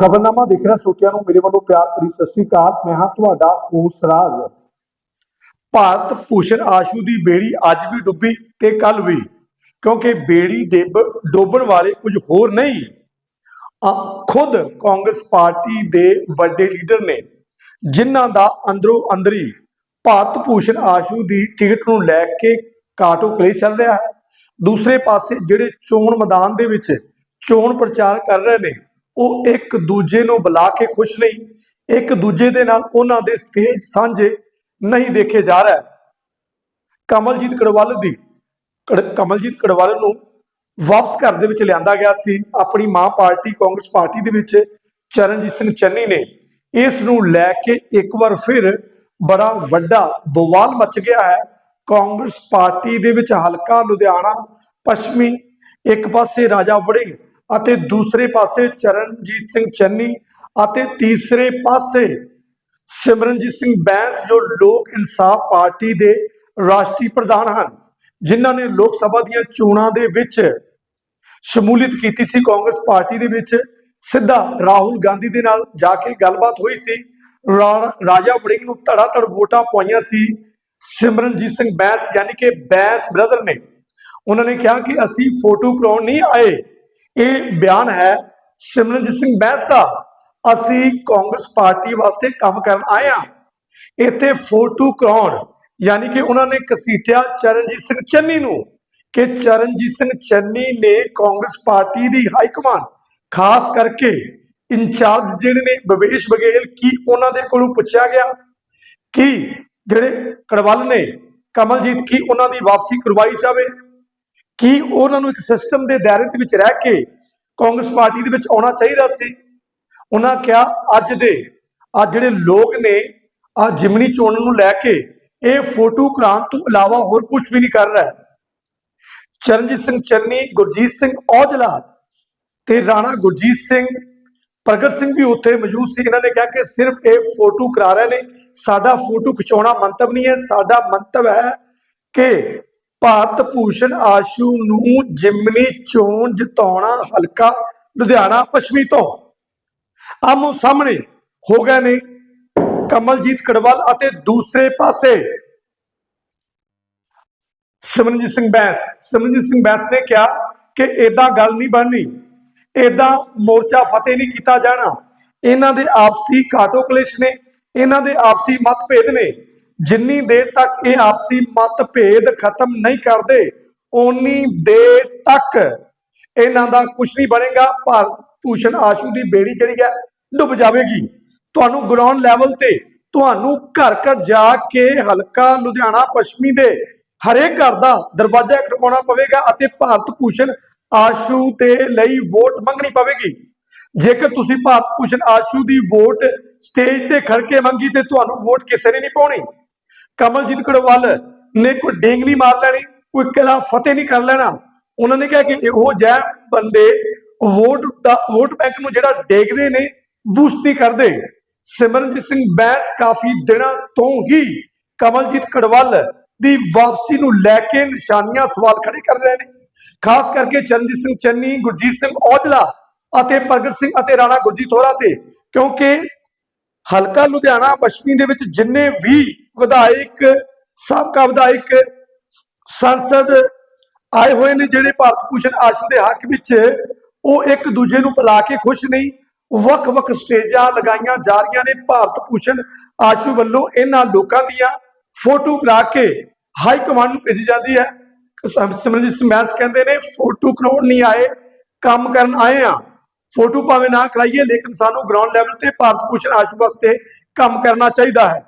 ਖਬਰਨਾਮਾ ਦੇਖ ਰਹੇ, ਸੋਤਿਆਂ ਨੂੰ ਮੇਰੇ ਵੱਲੋਂ ਪਿਆਰ ਭਰੀ ਸਤਿ ਸ੍ਰੀ ਅਕਾਲ। ਮੈਂ ਹਾਂ ਤੁਹਾਡਾ ਹੋਸ ਰਾਜ। ਭਾਰਤ ਭੂਸ਼ਣ ਆਸ਼ੂ ਦੀ ਬੇੜੀ ਅੱਜ ਵੀ ਡੁੱਬੀ ਤੇ ਕੱਲ ਵੀ, ਕਿਉਂਕਿ ਬੇੜੀ ਡਿੱਬ ਡੋਬਣ ਵਾਲੇ ਕੁਝ ਹੋਰ ਨਹੀਂ। ਖੁਦ ਕਾਂਗਰਸ ਪਾਰਟੀ ਦੇ ਵੱਡੇ ਲੀਡਰ ਨੇ, ਜਿਨ੍ਹਾਂ ਦਾ ਅੰਦਰੋਂ ਅੰਦਰੀ ਭਾਰਤ ਭੂਸ਼ਣ ਆਸ਼ੂ ਦੀ ਟਿਕਟ ਨੂੰ ਲੈ ਕੇ ਕਾਟੋ ਕਲੇਸ਼ ਚੱਲ ਰਿਹਾ ਹੈ। ਦੂਸਰੇ ਪਾਸੇ ਜਿਹੜੇ ਚੋਣ ਮੈਦਾਨ ਦੇ ਵਿੱਚ ਚੋਣ ਪ੍ਰਚਾਰ ਕਰ ਰਹੇ ਨੇ ਉਹ ਇੱਕ ਦੂਜੇ ਨੂੰ ਬੁਲਾ ਕੇ ਖੁਸ਼ ਨਹੀਂ, ਇੱਕ ਦੂਜੇ ਦੇ ਨਾਲ ਉਹਨਾਂ ਦੇ ਸਟੇਜ ਸਾਂਝੇ ਨਹੀਂ ਦੇਖੇ ਜਾ ਰਿਹਾ। ਕਮਲਜੀਤ ਕੜਵਾਲ ਦੀ ਕਮਲਜੀਤ ਕੜਵਾਲ ਨੂੰ ਵਾਪਸ ਘਰ ਦੇ ਵਿੱਚ ਲਿਆਂਦਾ ਗਿਆ ਸੀ। ਆਪਣੀ ਮਾਂ ਪਾਰਟੀ, ਕਾਂਗਰਸ ਪਾਰਟੀ ਦੇ ਵਿੱਚ ਚਰਨਜੀਤ ਸਿੰਘ ਚੰਨੀ ਨੇ ਇਸ ਨੂੰ ਲੈ ਕੇ ਇੱਕ ਵਾਰ ਫਿਰ ਬੜਾ ਵੱਡਾ ਬਵਾਲ ਮਚ ਗਿਆ ਹੈ। ਕਾਂਗਰਸ ਪਾਰਟੀ ਦੇ ਵਿੱਚ ਹਲਕਾ ਲੁਧਿਆਣਾ, ਪੱਛਮੀ, ਇੱਕ ਪਾਸੇ ਰਾਜਾ ਵੜਿੰਗ ਅਤੇ ਦੂਸਰੇ ਪਾਸੇ ਚਰਨਜੀਤ ਸਿੰਘ ਚੰਨੀ ਅਤੇ ਤੀਸਰੇ ਪਾਸੇ ਸਿਮਰਨਜੀਤ ਸਿੰਘ ਬੈਂਸ, ਜੋ ਲੋਕ ਇਨਸਾਫ ਪਾਰਟੀ ਦੇ ਰਾਸ਼ਟਰੀ ਪ੍ਰਧਾਨ ਹਨ, ਜਿਨ੍ਹਾਂ ਨੇ ਲੋਕ ਸਭਾ ਦੀਆਂ ਚੋਣਾਂ ਦੇ ਵਿੱਚ ਸ਼ਮੂਲੀਅਤ ਕੀਤੀ ਸੀ, ਕਾਂਗਰਸ ਪਾਰਟੀ ਦੇ ਵਿੱਚ ਸਿੱਧਾ ਰਾਹੁਲ ਗਾਂਧੀ ਦੇ ਨਾਲ ਜਾ ਕੇ ਗੱਲਬਾਤ ਹੋਈ ਸੀ। ਰਾ- ਰਾਜਾ ਵੜਿੰਗ ਨੂੰ ਧੜਾ ਧੜ ਵੋਟਾਂ ਪਾਈਆਂ ਸੀ ਸਿਮਰਨਜੀਤ ਸਿੰਘ ਬੈਂਸ, ਯਾਨੀ ਕਿ ਬੈਂਸ ਬ੍ਰਦਰ ਨੇ। ਉਹਨਾਂ ਨੇ ਕਿਹਾ ਕਿ ਅਸੀਂ ਫੋਟੋ ਕਰਾਉਣ ਨਹੀਂ ਆਏ। ਇਹ ਬਿਆਨ ਹੈ, ਸਿਮਰਨਜੀਤ ਸਿੰਘ ਬੈਂਸ ਦਾ। ਅਸੀਂ ਕਾਂਗਰਸ ਪਾਰਟੀ ਵਾਸਤੇ ਕੰਮ ਕਰਨ ਆਏ ਹਾਂ। ਇੱਥੇ ਫੋਟੋ ਕਰਾਉਣ, ਯਾਨੀ ਕਿ ਉਹਨਾਂ ਨੇ ਕਸੀਟਿਆ ਚਰਨਜੀਤ ਸਿੰਘ ਚੰਨੀ ਨੂੰ ਕਿ ਚਰਨਜੀਤ ਸਿੰਘ ਚੰਨੀ ਨੇ ਕਾਂਗਰਸ ਪਾਰਟੀ ਦੀ ਹਾਈ ਕਮਾਂਡ ਖਾਸ ਕਰਕੇ ਇੰਚਾਰਜ ਜਿਹੜੇ ਨੇ ਬਵੇਸ਼ ਬਗੇਲ ਕੀ ਉਹਨਾਂ ਦੇ ਕੋਲੋਂ ਪੁੱਛਿਆ ਗਿਆ? ਕਿ ਜਿਹੜੇ ਕੜਵਲ ਨੇ, ਕਮਲਜੀਤ ਕੀ ਉਹਨਾਂ ਦੀ ਵਾਪਸੀ ਕਰਵਾਈ ਜਾਵੇ? ਕੀ ਉਹਨਾਂ ਨੂੰ ਇੱਕ ਸਿਸਟਮ ਦੇ ਦਾਇਰੇ ਦੇ ਵਿੱਚ ਰਹਿ ਕੇ ਕਾਂਗਰਸ ਪਾਰਟੀ ਦੇ ਵਿੱਚ ਆਉਣਾ ਚਾਹੀਦਾ ਸੀ? ਉਹਨਾਂ ਕਿਹਾ, ਅੱਜ ਦੇ ਆ ਜਿਹੜੇ ਲੋਕ ਨੇ ਆ ਜਿਮਨੀ ਚੋਣ ਨੂੰ ਲੈ ਕੇ ਇਹ ਫੋਟੋ ਕਰਾਉਣ ਤੋਂ ਇਲਾਵਾ ਹੋਰ ਕੁਝ ਵੀ ਨਹੀਂ ਕਰ ਰਿਹਾ। ਚਰਨਜੀਤ ਸਿੰਘ ਚੰਨੀ, ਗੁਰਜੀਤ ਸਿੰਘ ਔਜਲਾ ਤੇ ਰਾਣਾ ਗੁਰਜੀਤ ਸਿੰਘ, ਪ੍ਰਗਟ ਸਿੰਘ ਵੀ ਉੱਥੇ ਮੌਜੂਦ ਸੀ। ਇਹਨਾਂ ਨੇ ਕਿਹਾ ਕਿ ਸਿਰਫ ਇਹ ਫੋਟੋ ਕਰਾ ਰਹੇ ਨੇ। ਸਾਡਾ ਫੋਟੋ ਖਿਚਾਉਣਾ ਮੰਤਵ ਨਹੀਂ ਹੈ। ਸਾਡਾ ਮੰਤਵ ਹੈ ਕਿ ਭਾਰਤ ਭੂਸ਼ਣ ਆਸ਼ੂ ਨੂੰ ਜਿਮਨੀ ਚੋਣ ਜਿਤਾਉਣਾ ਹਲਕਾ ਲੁਧਿਆਣਾ ਪੱਛਮੀ ਤੋਂ। ਆਮੋ ਸਾਹਮਣੇ ਹੋ ਗਏ ਨੇ ਕਮਲਜੀਤ ਕੜਵਲ ਅਤੇ ਦੂਸਰੇ ਪਾਸੇ। ਸਿਮਰਨਜੀਤ ਸਿੰਘ ਬੈਸ। ਸਿਮਰਨਜੀਤ ਸਿੰਘ ਬੈਸ ਨੇ ਕਿਹਾ ਕਿ ਇਦਾਂ ਗੱਲ ਨਹੀਂ ਬਣਨੀ। ਇਦਾਂ ਮੋਰਚਾ ਫਤਿਹ ਨਹੀਂ ਕੀਤਾ ਜਾਣਾ। ਇਹਨਾਂ ਦੇ ਆਪਸੀ ਕਾਟੋ ਕਲੇਸ਼ ਨੇ। ਇਹਨਾਂ ਦੇ ਆਪਸੀ ਮਤਭੇਦ ਨੇ। ਜਿੰਨੀ ਦੇਰ ਤੱਕ ਇਹ ਆਪਸੀ ਮਤਭੇਦ ਖਤਮ ਨਹੀਂ ਕਰਦੇ, ਓਨੀ ਦੇਰ ਤੱਕ ਇਹਨਾਂ ਦਾ ਕੁਝ ਨਹੀਂ ਬਣੇਗਾ। ਭਾਰਤ ਭੂਸ਼ਣ ਆਸ਼ੂ ਦੀ ਬੇੜੀ ਜਿਹੜੀ ਹੈ, ਡੁੱਬ ਜਾਵੇਗੀ। ਤੁਹਾਨੂੰ ਗਰਾਊਂਡ ਲੈਵਲ ਤੇ ਤੁਹਾਨੂੰ ਘਰ ਘਰ ਜਾ ਕੇ ਹਲਕਾ ਲੁਧਿਆਣਾ ਪੱਛਮੀ ਦੇ ਹਰੇਕ ਘਰ ਦਾ ਦਰਵਾਜ਼ਾ ਖੜਕਾਉਣਾ ਪਵੇਗਾ ਅਤੇ ਭਾਰਤ ਭੂਸ਼ਣ ਆਸ਼ੂ ਦੇ ਲਈ ਵੋਟ ਮੰਗਣੀ ਪਵੇਗੀ। ਜੇਕਰ ਤੁਸੀਂ ਭਾਰਤ ਭੂਸ਼ਣ ਆਸ਼ੂ ਦੀ ਵੋਟ ਸਟੇਜ ਤੇ ਖੜ ਕੇ ਮੰਗੀ ਤੇ ਤੁਹਾਨੂੰ ਵੋਟ ਕਿਸੇ ਨੇ ਨਹੀਂ ਪਾਉਣੀ। ਕਮਲਜੀਤ ਕੜਵਾਲ ਨੇ ਕੋਈ ਡੇਂਗ ਨਹੀਂ ਮਾਰ ਲੈਣੀ, ਕੋਈ ਕਿਲਾ ਫਤਿਹ ਨਹੀਂ ਕਰ ਲੈਣਾ। ਉਹਨਾਂ ਨੇ ਕਿਹਾ ਕਿ ਇਹੋ ਜਿਹੇ ਬੰਦੇ ਵੋਟ ਦਾ, ਵੋਟ ਬੈਂਕ ਨੂੰ ਜਿਹੜਾ ਡੇਗਦੇ ਨੇ, ਬੂਸਟ ਨਹੀਂ ਕਰਦੇ। ਸਿਮਰਨਜੀਤ ਸਿੰਘ ਬੈਂਸ ਕਾਫੀ ਦਿਨਾਂ ਤੋਂ ਹੀ ਕਮਲਜੀਤ ਕੜਵਾਲ ਦੀ ਵਾਪਸੀ ਨੂੰ ਲੈ ਕੇ ਨਿਸ਼ਾਨੀਆਂ ਸਵਾਲ ਖੜੇ ਕਰ ਰਹੇ ਨੇ। ਖਾਸ ਕਰਕੇ ਚਰਨਜੀਤ ਸਿੰਘ ਚੰਨੀ, ਗੁਰਜੀਤ ਸਿੰਘ ਔਜਲਾ ਅਤੇ ਪ੍ਰਗਟ ਸਿੰਘ ਅਤੇ ਰਾਣਾ ਗੁਰਜੀਤ ਹੋਰਾਂ ਤੇ, ਕਿਉਂਕਿ ਹਲਕਾ ਲੁਧਿਆਣਾ, ਪੱਛਮੀ ਦੇ ਵਿੱਚ ਜਿੰਨੇ ਵੀ ਵਿਧਾਇਕ ਸਾਬਕਾ ਵਿਧਾਇਕ ਸੰਸਦ ਆਏ ਹੋਏ ਨੇ ਜਿਹੜੇ ਭਾਰਤ ਭੂਸ਼ਣ ਆਸ਼ੂ ਦੇ ਹੱਕ ਵਿੱਚ, ਉਹ ਇੱਕ ਦੂਜੇ ਨੂੰ ਬੁਲਾ ਕੇ ਖੁਸ਼ ਨਹੀਂ। ਵੱਖ-ਵੱਖ ਸਟੇਜਾਂ ਲਗਾਈਆਂ ਜਾ ਰਹੀਆਂ ਨੇ ਭਾਰਤ ਭੂਸ਼ਣ ਆਸ਼ੂ ਵੱਲੋਂ ਇਹਨਾਂ ਲੋਕਾਂ ਦੀਆਂ। ਫੋਟੋ ਕਰਾ ਕੇ ਹਾਈ ਕਮਾਂਡ ਨੂੰ ਭੇਜੀ ਜਾਂਦੀ ਹੈ। ਸਿਮਰਜੀਤ ਸਿਮਰਨਜੀਤ ਸਿੰਘ ਬੈਂਸ ਕਹਿੰਦੇ ਨੇ, ਫੋਟੋ ਕਰਾਉਣ ਨਹੀਂ ਆਏ, ਕੰਮ ਕਰਨ ਆਏ ਆ ਫੋਟੋ ਭਾਵੇਂ ਨਾ ਕਰਾਈਏ, ਲੇਕਿਨ ਸਾਨੂੰ ਗਰਾਊਂਡ ਲੈਵਲ ਤੇ ਭਾਰਤ ਭੂਸ਼ਣ ਆਸ਼ੂ ਵਾਸਤੇ ਕੰਮ ਕਰਨਾ ਚਾਹੀਦਾ ਹੈ।